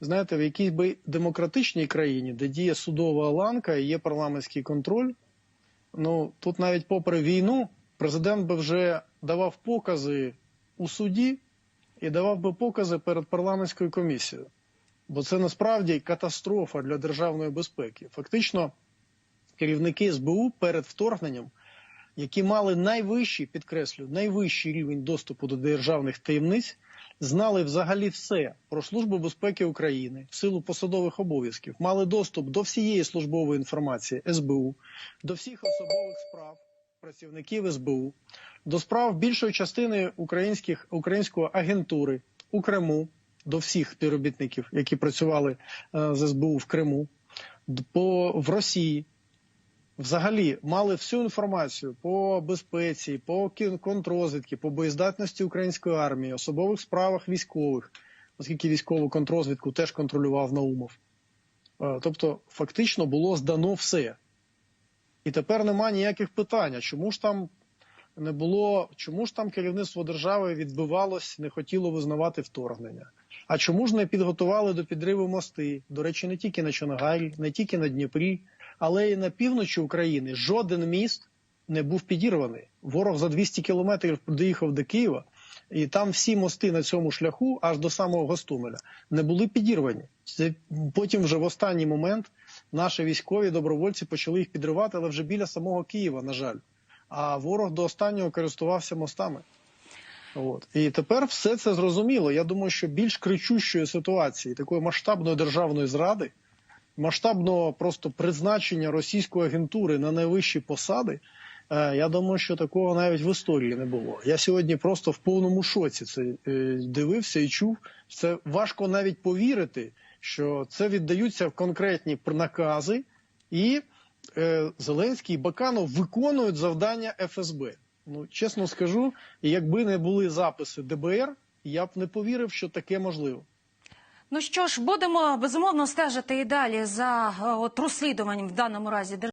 знаєте, в якійсь би демократичній країні, де діє судова ланка і є парламентський контроль, ну тут навіть попри війну, президент би вже давав покази у суді і давав би покази перед парламентською комісією. Бо це насправді катастрофа для державної безпеки. Фактично, керівники СБУ перед вторгненням, які мали найвищий, підкреслю, найвищий рівень доступу до державних таємниць, знали взагалі все про Службу безпеки України в силу посадових обов'язків, мали доступ до всієї службової інформації СБУ, до всіх особових справ працівників СБУ, до справ більшої частини українських української агентури у Криму, до всіх співробітників, які працювали е, з СБУ в Криму, по в Росії. Взагалі мали всю інформацію по безпеці, по контррозвідки, по боєздатності української армії, особових справах військових, оскільки військову контррозвідку теж контролював Наумов. Е, Тобто, фактично було здано все. І тепер нема ніяких питань, чому ж там не було, чому ж там керівництво держави відбивалось, не хотіло визнавати вторгнення? А чому ж не підготували до підриву мости? До речі, не тільки на Чонгарі, не тільки на Дніпрі, але й на півночі України жоден міст не був підірваний. Ворог за 200 кілометрів доїхав до Києва, і там всі мости на цьому шляху, аж до самого Гостомеля, не були підірвані. Це потім, вже в останній момент, наші військові добровольці почали їх підривати, але вже біля самого Києва, на жаль. А ворог до останнього користувався мостами. От. І тепер все це зрозуміло. Я думаю, що більш кричущої ситуації, такої масштабної державної зради, масштабного просто призначення російської агентури на найвищі посади, е, я думаю, що такого навіть в історії не було. Я сьогодні просто в повному шоці це е, дивився і чув. Це важко навіть повірити, що це віддаються конкретні накази, і е, Зеленський і Баканов виконують завдання ФСБ. Ну, чесно скажу, якби не були записи ДБР, я б не повірив, що таке можливо. Ну що ж, будемо безумовно стежити і далі за е, от розслідуванням в даному разі